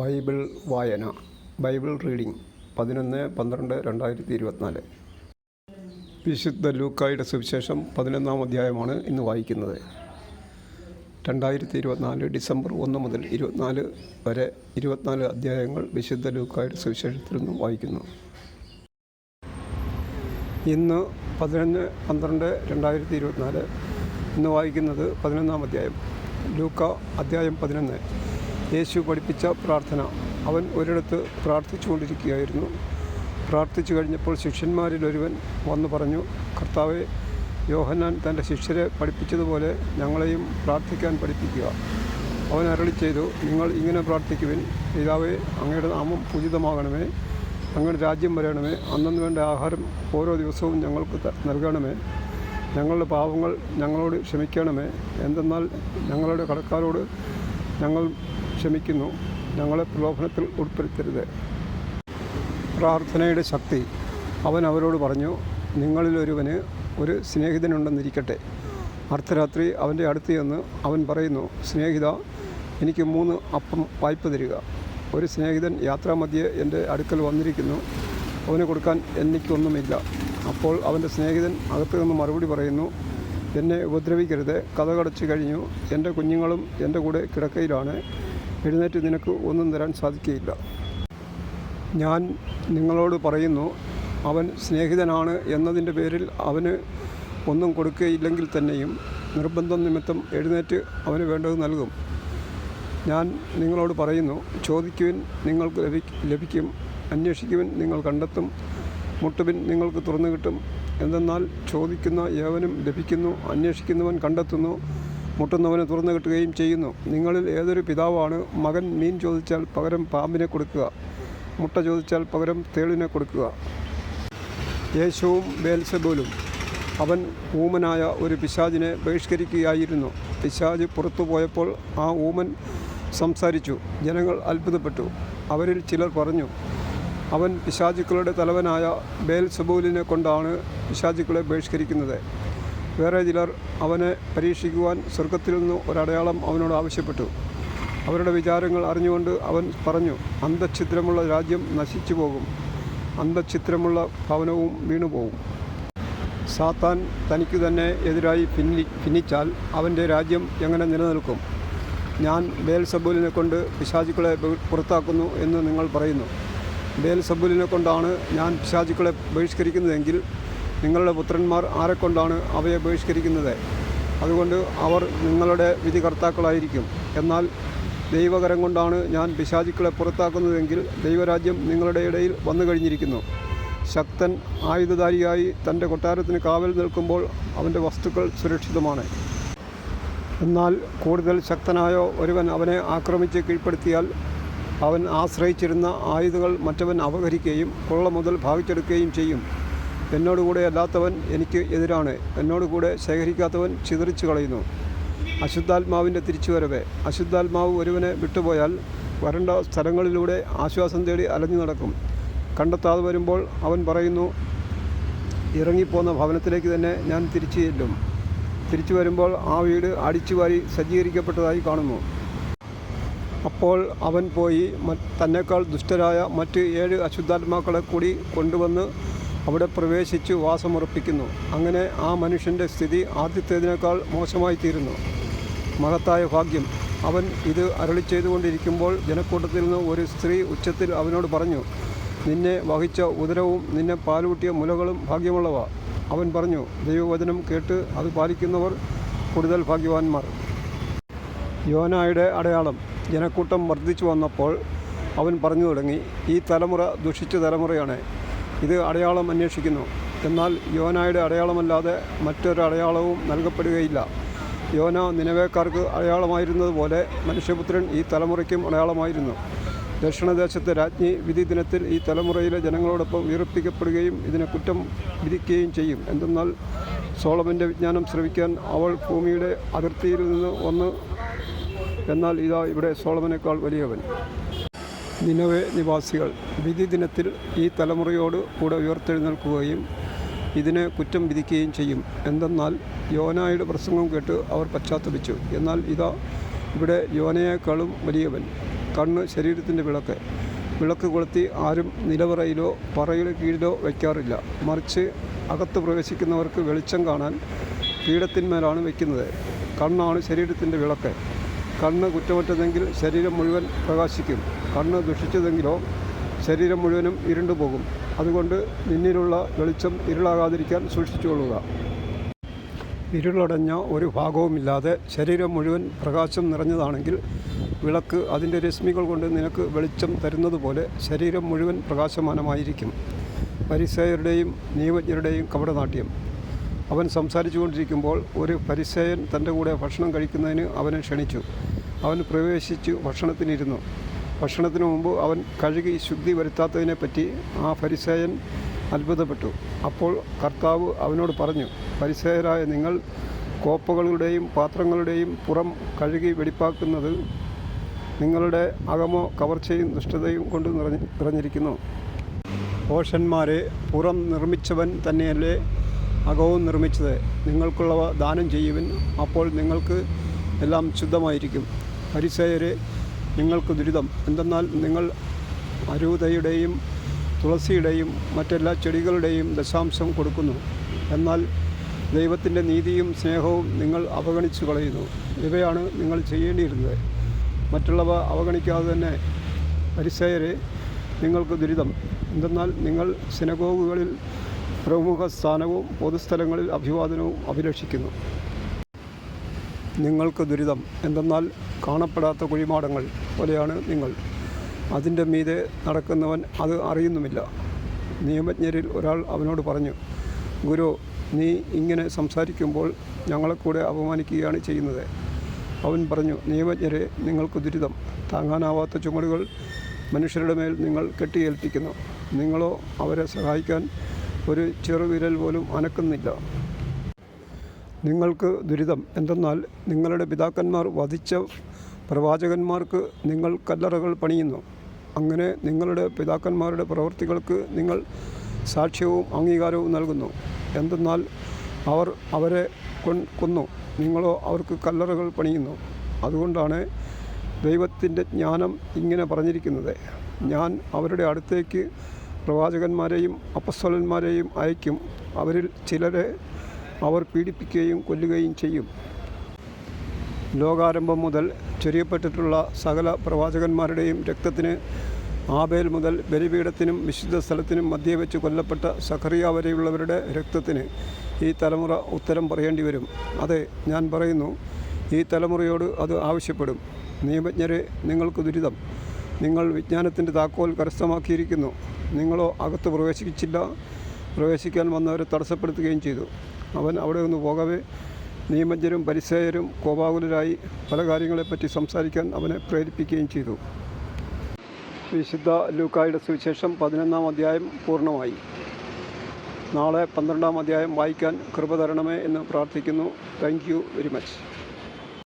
Bible വായന Bible reading പതിനൊന്ന് പന്ത്രണ്ട് രണ്ടായിരത്തി ഇരുപത്തിനാല്. വിശുദ്ധ ലൂക്കായുടെ സുവിശേഷം പതിനൊന്നാം അധ്യായമാണ് ഇന്ന് വായിക്കുന്നത്. രണ്ടായിരത്തി ഇരുപത്തിനാല് ഡിസംബർ ഒന്ന് മുതൽ ഇരുപത്തിനാല് വരെ ഇരുപത്തിനാല് അധ്യായങ്ങൾ വിശുദ്ധ ലൂക്കായുടെ സുവിശേഷത്തിൽ നിന്നും വായിക്കുന്നു. ഇന്ന് പതിനൊന്ന് പന്ത്രണ്ട് രണ്ടായിരത്തി ഇരുപത്തിനാല് ഇന്ന് വായിക്കുന്നത് പതിനൊന്നാം അധ്യായം ലൂക്ക അധ്യായം പതിനൊന്ന്. യേശു പഠിപ്പിച്ച പ്രാർത്ഥന. അവൻ ഒരിടത്ത് പ്രാർത്ഥിച്ചുകൊണ്ടിരിക്കുകയായിരുന്നു. പ്രാർത്ഥിച്ചു കഴിഞ്ഞപ്പോൾ ശിഷ്യന്മാരിൽ ഒരുവൻ വന്നു പറഞ്ഞു കർത്താവെ യോഹന്നാൻ തന്റെ ശിഷ്യരെ പഠിപ്പിച്ചതുപോലെ ഞങ്ങളെയും പ്രാർത്ഥിക്കാൻ പഠിപ്പിക്കുക. അവൻ അരളി ചെയ്തു നിങ്ങൾ ഇങ്ങനെ പ്രാർത്ഥിക്കുവിൻ. പിതാവേ അങ്ങയുടെ നാമം പൂജിതമാകണമേ. അങ്ങയുടെ രാജ്യം വരണമേ. അന്നു വേണ്ട ആഹാരം ഓരോ ദിവസവും ഞങ്ങൾക്ക് നൽകണമേ. ഞങ്ങളുടെ പാവങ്ങൾ ഞങ്ങളോട് ക്ഷമിക്കണമേ. എന്തെന്നാൽ ഞങ്ങളുടെ കടക്കാരോട് ഞങ്ങൾ ക്ഷമിക്കുന്നു. ഞങ്ങളെ പ്രലോഭനത്തിൽ ഉൾപ്പെടുത്തരുത്. പ്രാർത്ഥനയുടെ ശക്തി. അവൻ അവരോട് പറഞ്ഞു നിങ്ങളിലൊരുവന് ഒരു സ്നേഹിതനുണ്ടെന്നിരിക്കട്ടെ. അർദ്ധരാത്രി അവന്റെ അടുത്ത് ചെന്ന് അവൻ പറയുന്നു സ്നേഹിത എനിക്ക് മൂന്ന് അപ്പം വായ്പ തരിക. ഒരു സ്നേഹിതൻ യാത്രാമധ്യേ എന്റെ അടുക്കൽ വന്നിരിക്കുന്നു. അവന് കൊടുക്കാൻ എനിക്കൊന്നുമില്ല. അപ്പോൾ അവന്റെ സ്നേഹിതൻ അകത്തു നിന്ന് മറുപടി പറയുന്നു എന്നെ ഉപദ്രവിക്കരുത്. കഥകടച്ചു കഴിഞ്ഞു. എന്റെ കുഞ്ഞുങ്ങളും എന്റെ കൂടെ കിടക്കയിലാണ്. എഴുന്നേറ്റ് നിനക്ക് ഒന്നും തരാൻ സാധിക്കുകയില്ല. ഞാൻ നിങ്ങളോട് പറയുന്നു അവൻ സ്നേഹിതനാണ് എന്നതിന്റെ പേരിൽ അവന് ഒന്നും കൊടുക്കുകയില്ലെങ്കിൽ തന്നെയും നിർബന്ധം നിമിത്തം എഴുന്നേറ്റ് അവന് വേണ്ടത് നൽകും. ഞാൻ നിങ്ങളോട് പറയുന്നു ചോദിക്കുവിൻ നിങ്ങൾക്ക് ലഭി ലഭിക്കും അന്വേഷിക്കുവിൻ നിങ്ങൾ കണ്ടെത്തും മുട്ടുവിൻ നിങ്ങൾക്ക് തുറന്നു കിട്ടും. എന്തെന്നാൽ ചോദിക്കുന്ന ഏവനും ലഭിക്കുന്നു അന്വേഷിക്കുന്നവൻ കണ്ടെത്തുന്നു മുട്ടുന്നവന് തുറന്നു കിട്ടുകയും ചെയ്യുന്നു. നിങ്ങളിൽ ഏതൊരു പിതാവാണ് മകൻ മീൻ ചോദിച്ചാൽ പകരം പാമ്പിനെ കൊടുക്കുക. മുട്ട ചോദിച്ചാൽ പകരം തേളിനെ കൊടുക്കുക. യേശുവും ബേൽസബൂലും. അവൻ ഊമനായ ഒരു പിശാജിനെ ബഹിഷ്കരിക്കുകയായിരുന്നു. പിശാജ് പുറത്തു പോയപ്പോൾ ആ ഊമൻ സംസാരിച്ചു. ജനങ്ങൾ അത്ഭുതപ്പെട്ടു. അവരിൽ ചിലർ പറഞ്ഞു അവൻ പിശാചുക്കളുടെ തലവനായ ബേൽസബൂലിനെ കൊണ്ടാണ് പിശാചുക്കളെ ബഹിഷ്കരിക്കുന്നത്. വേറെ ചിലർ അവനെ പരീക്ഷിക്കുവാൻ സ്വർഗത്തിൽ നിന്ന് ഒരടയാളം അവനോട് ആവശ്യപ്പെട്ടു. അവരുടെ വിചാരങ്ങൾ അറിഞ്ഞുകൊണ്ട് അവൻ പറഞ്ഞു അന്തഛിദ്രമുള്ള രാജ്യം നശിച്ചു പോകും. അന്തഛിദ്രമുള്ള ഭവനവും വീണുപോകും സാത്താൻ തനിക്ക് തന്നെ എതിരായി ഭിന്നി ഭിന്നിച്ചാൽ അവന്റെ രാജ്യം എങ്ങനെ നിലനിൽക്കും? ഞാൻ ബേൽസബൂലിനെ കൊണ്ട് പിശാചുക്കളെ പുറത്താക്കുന്നു എന്ന് നിങ്ങൾ പറയുന്നു. ബേൽസബൂലിനെ കൊണ്ടാണ് ഞാൻ പിശാചുക്കളെ ബഹിഷ്കരിക്കുന്നതെങ്കിൽ നിങ്ങളുടെ പുത്രന്മാർ ആരെക്കൊണ്ടാണ് അവയെ ബഹിഷ്കരിക്കുന്നത്? അതുകൊണ്ട് അവർ നിങ്ങളുടെ വിധികർത്താക്കളായിരിക്കും. എന്നാൽ ദൈവകരം കൊണ്ടാണ് ഞാൻ പിശാചിക്കളെ പുറത്താക്കുന്നതെങ്കിൽ ദൈവരാജ്യം നിങ്ങളുടെ ഇടയിൽ വന്നു കഴിഞ്ഞിരിക്കുന്നു. ശക്തൻ ആയുധധാരിയായി തന്റെ കൊട്ടാരത്തിന് കാവൽ നിൽക്കുമ്പോൾ അവന്റെ വസ്തുക്കൾ സുരക്ഷിതമാണ്. എന്നാൽ കൂടുതൽ ശക്തനായോ ഒരുവൻ അവനെ ആക്രമിച്ച് കീഴ്പ്പെടുത്തിയാൽ അവൻ ആശ്രയിച്ചിരുന്ന ആയുധങ്ങൾ മറ്റവൻ അപഹരിക്കുകയും കൊള്ള മുതൽ ഭാഗിച്ചെടുക്കുകയും ചെയ്യും. എന്നോടുകൂടെ അല്ലാത്തവൻ എനിക്ക് എതിരാണ്. എന്നോടുകൂടെ ശേഖരിക്കാത്തവൻ ചിതറിച്ചു കളയുന്നു. അശുദ്ധാത്മാവിന്റെ തിരിച്ചുവരവ്. അശുദ്ധാത്മാവ് ഒരുവനെ വിട്ടുപോയാൽ വരണ്ട സ്ഥലങ്ങളിലൂടെ ആശ്വാസം തേടി അലഞ്ഞു നടക്കും. കണ്ടെത്താതെ വരുമ്പോൾ അവൻ പറയുന്നു ഇറങ്ങിപ്പോന്ന ഭവനത്തിലേക്ക് തന്നെ ഞാൻ തിരിച്ചു ചെല്ലും. തിരിച്ചു വരുമ്പോൾ ആ വീട് അടിച്ചുവാരി സജ്ജീകരിക്കപ്പെട്ടതായി കാണുന്നു. അപ്പോൾ അവൻ പോയി തന്നെക്കാൾ ദുഷ്ടരായ മറ്റ് ഏഴ് അശുദ്ധാത്മാക്കളെ കൂടി കൊണ്ടുവന്ന് അവിടെ പ്രവേശിച്ച് വാസമുറപ്പിക്കുന്നു. അങ്ങനെ ആ മനുഷ്യന്റെ സ്ഥിതി ആദ്യത്തേതിനേക്കാൾ മോശമായി തീരുന്നു. മഹത്തായ ഭാഗ്യം. അവൻ ഇത് അരളി ചെയ്തുകൊണ്ടിരിക്കുമ്പോൾ ജനക്കൂട്ടത്തിൽ നിന്ന് ഒരു സ്ത്രീ ഉച്ചത്തിൽ അവനോട് പറഞ്ഞു നിന്നെ വഹിച്ച ഉദരവും നിന്നെ പാലൂട്ടിയ മുലകളും ഭാഗ്യമുള്ളവ. അവൻ പറഞ്ഞു ദൈവവചനം കേട്ട് അത് പാലിക്കുന്നവർ കൂടുതൽ ഭാഗ്യവാന്മാർ. യോനായുടെ അടയാളം. ജനക്കൂട്ടം വർദ്ധിച്ചു വന്നപ്പോൾ അവൻ പറഞ്ഞു തുടങ്ങി ഈ തലമുറ ദുഷിച്ച തലമുറയാണ്. ഇത് അടയാളം അന്വേഷിക്കുന്നു. എന്നാൽ യോനായുടെ അടയാളമല്ലാതെ മറ്റൊരു അടയാളവും നൽകപ്പെടുകയില്ല. യോന നിലവേക്കാർക്ക് അടയാളമായിരുന്നതുപോലെ മനുഷ്യപുത്രൻ ഈ തലമുറയ്ക്കും അടയാളമായിരുന്നു. ദക്ഷിണദേശത്തെ രാജ്ഞി വിധി ദിനത്തിൽ ഈ തലമുറയിലെ ജനങ്ങളോടൊപ്പം വീർപ്പിക്കപ്പെടുകയും ഇതിനെ കുറ്റം വിധിക്കുകയും ചെയ്യും. എന്തെന്നാൽ സോളമന്റെ വിജ്ഞാനം ശ്രവിക്കാൻ അവൾ ഭൂമിയുടെ അതിർത്തിയിൽ നിന്ന് വന്ന്. എന്നാൽ ഇതാ ഇവിടെ സോളമനേക്കാൾ വലിയവൻ. നിലവെ നിവാസികൾ. വിധി ദിനത്തിൽ ഈ തലമുറയോട് കൂടെ ഉയർത്തെഴുന്നേൽക്കുകയും ഇതിനെ കുറ്റം വിധിക്കുകയും ചെയ്യും. എന്തെന്നാൽ യോനായുടെ പ്രസംഗം കേട്ട് അവർ പശ്ചാത്തപിച്ചു. എന്നാൽ ഇതാ ഇവിടെ യോനയേക്കാളും വലിയവൻ. കണ്ണ് ശരീരത്തിന്റെ വിളക്ക്. വിളക്ക് കൊളുത്തി ആരും നിലവറയിലോ പറയുടെ കീഴിലോ വയ്ക്കാറില്ല. മറിച്ച് അകത്ത് പ്രവേശിക്കുന്നവർക്ക് വെളിച്ചം കാണാൻ പീഠത്തിന്മേലാണ് വയ്ക്കുന്നത്. കണ്ണാണ് ശരീരത്തിന്റെ വിളക്ക്. കണ്ണ് കുറ്റമറ്റതെങ്കിൽ ശരീരം മുഴുവൻ പ്രകാശിക്കും. കണ്ണ് ദുഷിച്ചതെങ്കിലോ ശരീരം മുഴുവനും ഇരുണ്ടു പോകും. അതുകൊണ്ട് നിന്നിലുള്ള വെളിച്ചം ഇരുളാകാതിരിക്കാൻ സൂക്ഷിച്ചുകൊള്ളുക ഇരുളടഞ്ഞ ഒരു ഭാഗവുമില്ലാതെ ശരീരം മുഴുവൻ പ്രകാശം നിറഞ്ഞതാണെങ്കിൽ വിളക്ക് അതിന്റെ രശ്മികൾ കൊണ്ട് നിനക്ക് വെളിച്ചം തരുന്നതുപോലെ ശരീരം മുഴുവൻ പ്രകാശമാനമായിരിക്കും. പരിസയരുടെയും നിയമജ്ഞരുടെയും കപടനാട്യം. അവൻ സംസാരിച്ചു കൊണ്ടിരിക്കുമ്പോൾ ഒരു പരിസയൻ തന്റെ കൂടെ ഭക്ഷണം കഴിക്കുന്നതിന് അവനെ ക്ഷണിച്ചു. അവൻ പ്രവേശിച്ചു ഭക്ഷണത്തിനിരുന്നു. ഭക്ഷണത്തിന് മുമ്പ് അവൻ കഴുകി ശുദ്ധി വരുത്താത്തതിനെപ്പറ്റി ആ ഫരിസേയൻ അത്ഭുതപ്പെട്ടു. അപ്പോൾ കർത്താവ് അവനോട് പറഞ്ഞു പരിസേയരായ നിങ്ങൾ കോപ്പകളുടെയും പാത്രങ്ങളുടെയും പുറം കഴുകി വെടിപ്പാക്കുന്നത് നിങ്ങളുടെ അകമോ കവർച്ചയും ദുഷ്ടതയും കൊണ്ട് നിറഞ്ഞ് നിറഞ്ഞിരിക്കുന്നു. ഓഷന്മാരെ പുറം നിർമ്മിച്ചവൻ തന്നെയല്ലേ അകവും നിർമ്മിച്ചത്? നിങ്ങൾക്കുള്ളവ ദാനം ചെയ്യുവൻ അപ്പോൾ നിങ്ങൾക്ക് എല്ലാം ശുദ്ധമായിരിക്കും. പരിസയരെ നിങ്ങൾക്ക് ദുരിതം. എന്തെന്നാൽ നിങ്ങൾ അരൂതയുടെയും തുളസിയുടെയും മറ്റെല്ലാ ചെടികളുടെയും ദശാംശം കൊടുക്കുന്നു. എന്നാൽ ദൈവത്തിന്റെ നീതിയും സ്നേഹവും നിങ്ങൾ അവഗണിച്ചു കളയുന്നു. ഇവയാണ് നിങ്ങൾ ചെയ്യേണ്ടിയിരുന്നത്. മറ്റുള്ളവ അവഗണിക്കാതെ തന്നെ പരിസയരെ നിങ്ങൾക്ക് ദുരിതം. എന്തെന്നാൽ നിങ്ങൾ സിനഗോഗുകളിൽ പ്രമുഖ സ്ഥാനവും പൊതുസ്ഥലങ്ങളിൽ അഭിവാദനവും അഭിലഷിക്കുന്നു. നിങ്ങൾക്ക് ദുരിതം എന്തെന്നാൽ കാണപ്പെടാത്ത കുഴിമാടങ്ങൾ പോലെയാണ് നിങ്ങൾ. അതിന്റെ മീതെ നടക്കുന്നവൻ അത് അറിയുന്നുമില്ല. നിയമജ്ഞരിൽ ഒരാൾ അവനോട് പറഞ്ഞു ഗുരു നീ ഇങ്ങനെ സംസാരിക്കുമ്പോൾ ഞങ്ങളെ കൂടെ അപമാനിക്കുകയാണ് ചെയ്യുന്നത്. അവൻ പറഞ്ഞു നിയമജ്ഞരെ നിങ്ങൾക്ക് ദുരിതം. താങ്ങാനാവാത്ത ചുമടുകൾ മനുഷ്യരുടെ മേൽ നിങ്ങൾ കെട്ടിയേൽപ്പിക്കുന്നു. നിങ്ങളോ അവരെ സഹായിക്കാൻ ഒരു ചെറുവിരൽ പോലും അനക്കുന്നില്ല. നിങ്ങൾക്ക് ദുരിതം. എന്തെന്നാൽ നിങ്ങളുടെ പിതാക്കന്മാർ വധിച്ച പ്രവാചകന്മാർക്ക് നിങ്ങൾ കല്ലറകൾ പണിയുന്നു. അങ്ങനെ നിങ്ങളുടെ പിതാക്കന്മാരുടെ പ്രവൃത്തികൾക്ക് നിങ്ങൾ സാക്ഷ്യവും അംഗീകാരവും നൽകുന്നു. എന്തെന്നാൽ അവർ അവരെ കൊന്നു. നിങ്ങളോ അവർക്ക് കല്ലറകൾ പണിയുന്നു. അതുകൊണ്ടാണ് ദൈവത്തിന്റെ ജ്ഞാനം ഇങ്ങനെ പറഞ്ഞിരിക്കുന്നത്. ഞാൻ അവരുടെ അടുത്തേക്ക് പ്രവാചകന്മാരെയും അപ്പസ്വലന്മാരെയും അയക്കും. അവരിൽ ചിലരെ അവർ പീഡിപ്പിക്കുകയും കൊല്ലുകയും ചെയ്യും. ലോകാരംഭം മുതൽ ചൊരിയപ്പെട്ടിട്ടുള്ള സകല പ്രവാചകന്മാരുടെയും രക്തത്തിന് ആബേൽ മുതൽ ബലിപീഠത്തിനും വിശുദ്ധ സ്ഥലത്തിനും മധ്യേ വെച്ച് കൊല്ലപ്പെട്ട സഖറിയ വരെയുള്ളവരുടെ രക്തത്തിന് ഈ തലമുറ ഉത്തരം പറയേണ്ടി വരും. അതെ ഞാൻ പറയുന്നു ഈ തലമുറയോട് അത് ആവശ്യപ്പെടും. നിയമജ്ഞരെ നിങ്ങൾക്ക് ദുരിതം. നിങ്ങൾ വിജ്ഞാനത്തിന്റെ താക്കോൽ കരസ്ഥമാക്കിയിരിക്കുന്നു. നിങ്ങളോ അകത്ത് പ്രവേശിച്ചില്ല. പ്രവേശിക്കാൻ വന്നവരെ തടസ്സപ്പെടുത്തുകയും ചെയ്തു. അവൻ അവിടെ ഒന്ന് പോകവേ നിയമജ്ഞരും പരിസേയരും കോപാകുലരായി പല കാര്യങ്ങളെപ്പറ്റി സംസാരിക്കാൻ അവനെ പ്രേരിപ്പിക്കുകയും ചെയ്തു. വിശുദ്ധ ലൂക്കായുടെ സുവിശേഷം പതിനൊന്നാം അധ്യായം പൂർണമായി. നാളെ പന്ത്രണ്ടാം അധ്യായം വായിക്കാൻ കൃപ തരണമേ എന്ന് പ്രാർത്ഥിക്കുന്നു. Thank you very much.